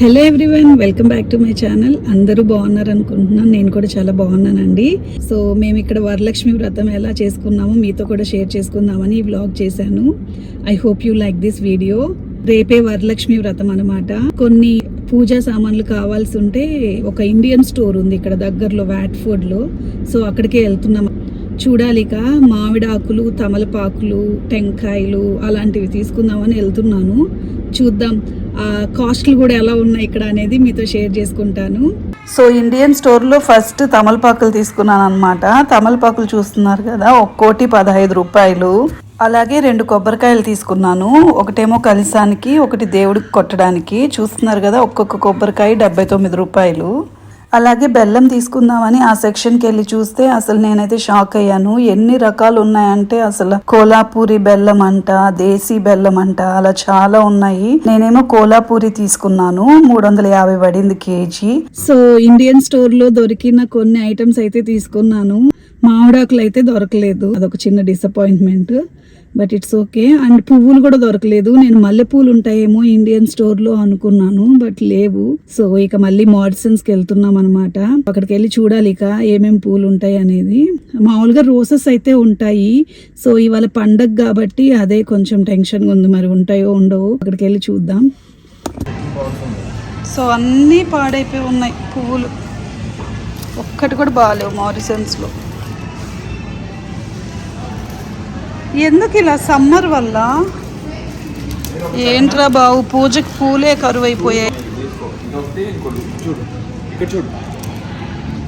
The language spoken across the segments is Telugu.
Hello everyone welcome back to my channel అందరూ బాగున్నారు అనుకుంటున్నాను నేను కూడా చాలా బాగున్నానండి. సో మేము ఇక్కడ వరలక్ష్మి వ్రతం ఎలా చేసుకున్నామో మీతో కూడా షేర్ చేసుకుందామని వ్లాగ్ చేశాను. I hope you like this video రేపే వరలక్ష్మి వ్రతం అనమాట కొన్ని పూజా సామాన్లు కావాల్సి ఉంటే ఒక ఇండియన్ స్టోర్ ఉంది ఇక్కడ దగ్గరలో వ్యాట్ ఫుడ్లో సో అక్కడికే వెళ్తున్నాం. చూడాలిక మామిడాకులు తమలపాకులు టెంకాయలు అలాంటివి తీసుకుందామని వెళ్తున్నాను. చూద్దాం. కాస్ట్లు కూడా ఎలా ఉన్నాయి ఇక్కడ అనేది మీతో షేర్ చేసుకుంటాను. సో ఇండియన్ స్టోర్లో ఫస్ట్ తమలపాకులు తీసుకున్నాను అనమాట తమలపాకులు చూస్తున్నారు కదా ఒక్కోటి పదహైదు రూపాయలు. అలాగే రెండు కొబ్బరికాయలు తీసుకున్నాను. ఒకటేమో కలిసానికి ఒకటి దేవుడికి కొట్టడానికి. చూస్తున్నారు కదా ఒక్కొక్క కొబ్బరికాయ డెబ్బై తొమ్మిది రూపాయలు. అలాగే బెల్లం తీసుకుందామని ఆ సెక్షన్కి వెళ్ళి చూస్తే అసలు నేనైతే షాక్ అయ్యాను. ఎన్ని రకాలు ఉన్నాయంటే అసలు కోలాపూరి బెల్లం అంట దేశీ బెల్లం అంట అలా చాలా ఉన్నాయి. నేనేమో కోలాపూరి తీసుకున్నాను. మూడు వందల యాభై పడింది కేజీ. సో ఇండియన్ స్టోర్లో దొరికిన కొన్ని ఐటమ్స్ అయితే తీసుకున్నాను. మామిడాకులు అయితే దొరకలేదు. అదొక చిన్న disappointment but it's okay. And పువ్వులు కూడా దొరకలేదు. నేను మల్లెపూలు ఉంటాయేమో ఇండియన్ స్టోర్లో అనుకున్నాను బట్ లేవు. సో ఇక మళ్ళీ మోడిసన్స్కి వెళ్తున్నాం అనమాట అక్కడికి వెళ్ళి చూడాలి ఇక ఏమేమి పూలు ఉంటాయి అనేది. మామూలుగా రోసెస్ అయితే ఉంటాయి. సో ఇవాళ పండగ కాబట్టి అదే కొంచెం టెన్షన్గా ఉంది. మరి ఉంటాయో ఉండవో అక్కడికి వెళ్ళి చూద్దాం. సో అన్నీ పాడైపోయి ఉన్నాయి. పువ్వులు. ఒక్కటి కూడా బాగాలేవు మారిసన్స్లో ఎందుకు ఇలా సమ్మర్ వల్ల? ఏంట్రా బాబు పూజకి పూలే కరువు అయిపోయాయి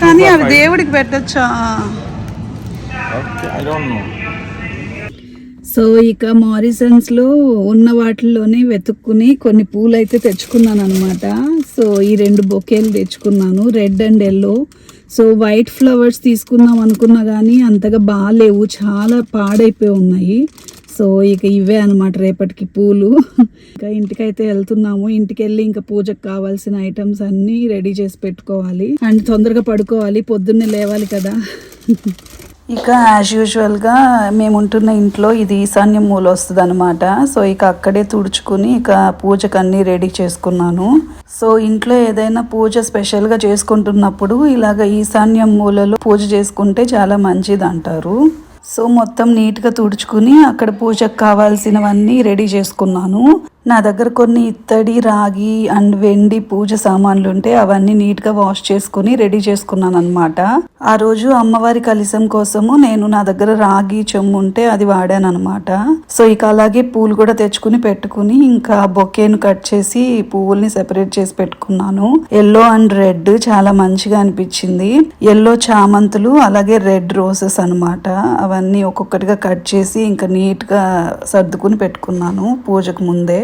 కానీ అవి దేవుడికి పెట్టచ్చా? Okay I don't know so ఇక మారిసన్స్లో ఉన్న వాటిల్లోనే వెతుక్కుని కొన్ని పూలు అయితే తెచ్చుకున్నాను అనమాట సో ఈ రెండు బొకేలు తెచ్చుకున్నాను red and yellow. So white flowers తీసుకుందాం అనుకున్నా కానీ అంతగా బాగాలేవు చాలా పాడైపోయి ఉన్నాయి. సో ఇక ఇవే అనమాట రేపటికి పూలు. ఇంకా ఇంటికైతే వెళ్తున్నాము. ఇంటికి వెళ్ళి ఇంకా పూజకు కావాల్సిన ఐటమ్స్ అన్నీ రెడీ చేసి పెట్టుకోవాలి. అండ్ తొందరగా పడుకోవాలి. పొద్దున్నే లేవాలి కదా. ఇక యాజ్ యూజువల్గా మేము ఉంటున్న ఇంట్లో ఇది ఈశాన్యం మూల వస్తుంది అనమాట సో ఇక అక్కడే తుడుచుకుని ఇక పూజకు అన్నీ రెడీ చేసుకున్నాను. సో ఇంట్లో ఏదైనా పూజ స్పెషల్గా చేసుకుంటున్నప్పుడు ఇలాగ ఈశాన్యం మూలలో పూజ చేసుకుంటే చాలా మంచిది అంటారు సో మొత్తం నీట్గా తుడుచుకుని అక్కడ పూజకు కావాల్సినవన్నీ రెడీ చేసుకున్నాను. నా దగ్గర కొన్ని ఇత్తడి రాగి అండ్ వెండి పూజ సామాన్లు ఉంటే అవన్నీ నీట్గా వాష్ చేసుకుని రెడీ చేసుకున్నాను అనమాట ఆ రోజు అమ్మవారి కలిసం కోసము నేను నా దగ్గర రాగి చెమ్ము ఉంటే అది వాడాను అనమాట సో ఇక అలాగే పూలు కూడా తెచ్చుకుని పెట్టుకుని ఇంకా బొకేను కట్ చేసి పువ్వుల్ని సెపరేట్ చేసి పెట్టుకున్నాను. ఎల్లో అండ్ రెడ్ చాలా మంచిగా అనిపించింది. ఎల్లో చామంతులు అలాగే రెడ్ రోసెస్ అన్నమాట. అవన్నీ ఒక్కొక్కటిగా కట్ చేసి ఇంకా నీట్గా సర్దుకుని పెట్టుకున్నాను పూజకు ముందే.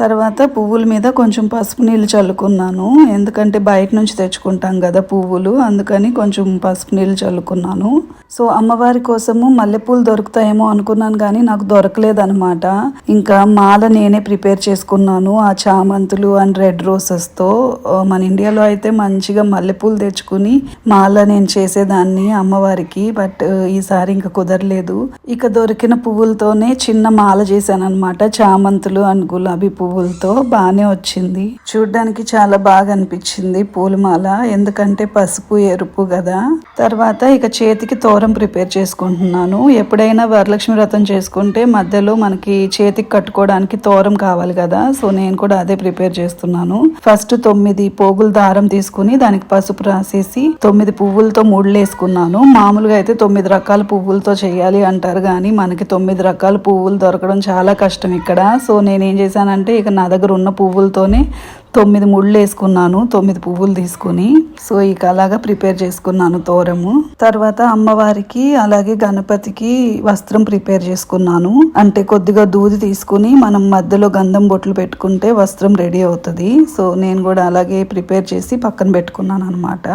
తర్వాత పువ్వుల మీద కొంచెం పసుపు నీళ్ళు చల్లుకున్నాను. ఎందుకంటే బయట నుంచి తెచ్చుకుంటాం కదా పువ్వులు అందుకని కొంచెం పసుపు నీళ్ళు చల్లుకున్నాను. సో అమ్మవారి కోసము మల్లెపూలు దొరుకుతాయేమో అనుకున్నాను కానీ నాకు దొరకలేదన్నమాట. ఇంకా మాల నేనే ప్రిపేర్ చేసుకున్నాను ఆ చామంతులు అండ్ రెడ్ రోసెస్తో మన ఇండియాలో అయితే మంచిగా మల్లెపూలు తెచ్చుకుని మాల నేను చేసేదాన్ని అమ్మవారికి బట్ ఈసారి ఇంకా కుదరలేదు. ఇక దొరికిన పువ్వులతోనే చిన్న మాల చేశాను అనమాట చామంతులు అండ్ గులాబీ పువ్వులతో బాగానే వచ్చింది. చూడ్డానికి చాలా బాగా అనిపించింది పూలమాల ఎందుకంటే పసుపు ఎరుపు కదా తర్వాత ఇక చేతికి తోరం ప్రిపేర్ చేసుకుంటున్నాను. ఎప్పుడైనా వరలక్ష్మి వ్రతం చేసుకుంటే మధ్యలో మనకి చేతికి కట్టుకోవడానికి తోరం కావాలి కదా సో నేను కూడా అదే ప్రిపేర్ చేస్తున్నాను. ఫస్ట్ తొమ్మిది పోగుల దారం తీసుకుని దానికి పసుపు రాసేసి తొమ్మిది పువ్వులతో ముళ్ళేసుకున్నాను. మామూలుగా అయితే తొమ్మిది రకాల పువ్వులతో చేయాలి అంటారు కానీ మనకి తొమ్మిది రకాల పువ్వులు దొరకడం చాలా కష్టం ఇక్కడ. సో నేను ఏం అంటే ఇక నా దగ్గర ఉన్న పువ్వులతోనే తొమ్మిది ముళ్ళు వేసుకున్నాను తొమ్మిది పువ్వులు తీసుకుని. సో ఇక అలాగా ప్రిపేర్ చేసుకున్నాను తోరము. తర్వాత అమ్మవారికి అలాగే గణపతికి వస్త్రం ప్రిపేర్ చేసుకున్నాను. అంటే కొద్దిగా దూది తీసుకుని మనం మధ్యలో గంధం బొట్లు పెట్టుకుంటే వస్త్రం రెడీ అవుతుంది. సో నేను కూడా అలాగే ప్రిపేర్ చేసి పక్కన పెట్టుకున్నాను అనమాట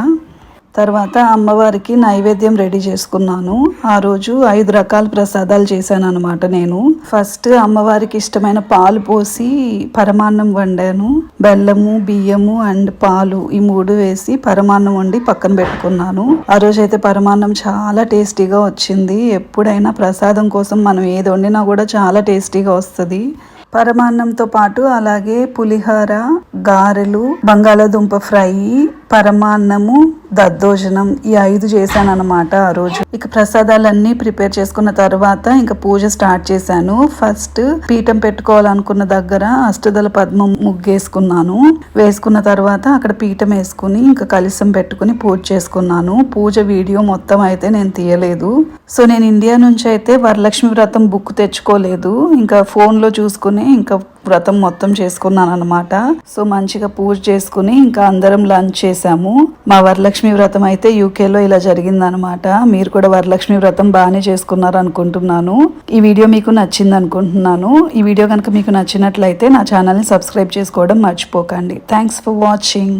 తర్వాత అమ్మవారికి నైవేద్యం రెడీ చేసుకున్నాను. ఆ రోజు ఐదు రకాల ప్రసాదాలు చేశాను అనమాట నేను. ఫస్ట్ అమ్మవారికి ఇష్టమైన పాలు పోసి పరమాన్నం వండాను. బెల్లము బియ్యము అండ్ పాలు ఈ మూడు వేసి పరమాన్నం వండి పక్కన పెట్టుకున్నాను. ఆ రోజు అయితే పరమాన్నం చాలా టేస్టీగా వచ్చింది. ఎప్పుడైనా ప్రసాదం కోసం మనం ఏది వండినా కూడా చాలా టేస్టీగా వస్తుంది. పరమాన్నంతో పాటు అలాగే పులిహోర గారెలు బంగాళాదుంప ఫ్రై పరమాన్నము దద్దోజనం ఈ ఐదు చేశాను అనమాట ఆ రోజు. ఇక ప్రసాదాలన్నీ ప్రిపేర్ చేసుకున్న తర్వాత ఇంకా పూజ స్టార్ట్ చేశాను. ఫస్ట్ పీఠం పెట్టుకోవాలనుకున్న దగ్గర అష్టదల పద్మం ముగ్గేసుకున్నాను. వేసుకున్న తర్వాత అక్కడ పీఠం వేసుకుని ఇంకా కలిసం పెట్టుకుని పూజ చేసుకున్నాను. పూజ వీడియో మొత్తం అయితే నేను తీయలేదు. సో నేను ఇండియా నుంచి అయితే వరలక్ష్మి వ్రతం బుక్ తెచ్చుకోలేదు. ఇంకా ఫోన్లో చూసుకుని ఇంకా వ్రతం మొత్తం చేసుకున్నాను అనమాట సో మంచిగా పూజ చేసుకుని ఇంకా అందరం లంచ్ చేసాము. మా వరలక్ష్మి వ్రతం అయితే యూకేలో ఇలా జరిగిందనమాట మీరు కూడా వరలక్ష్మి వ్రతం బాగానే చేసుకున్నారు అనుకుంటున్నాను ఈ వీడియో మీకు నచ్చింది అనుకుంటున్నాను ఈ వీడియో కనుక మీకు నచ్చినట్లయితే నా ఛానల్ని సబ్స్క్రైబ్ చేసుకోవడం మర్చిపోకండి. Thanks for watching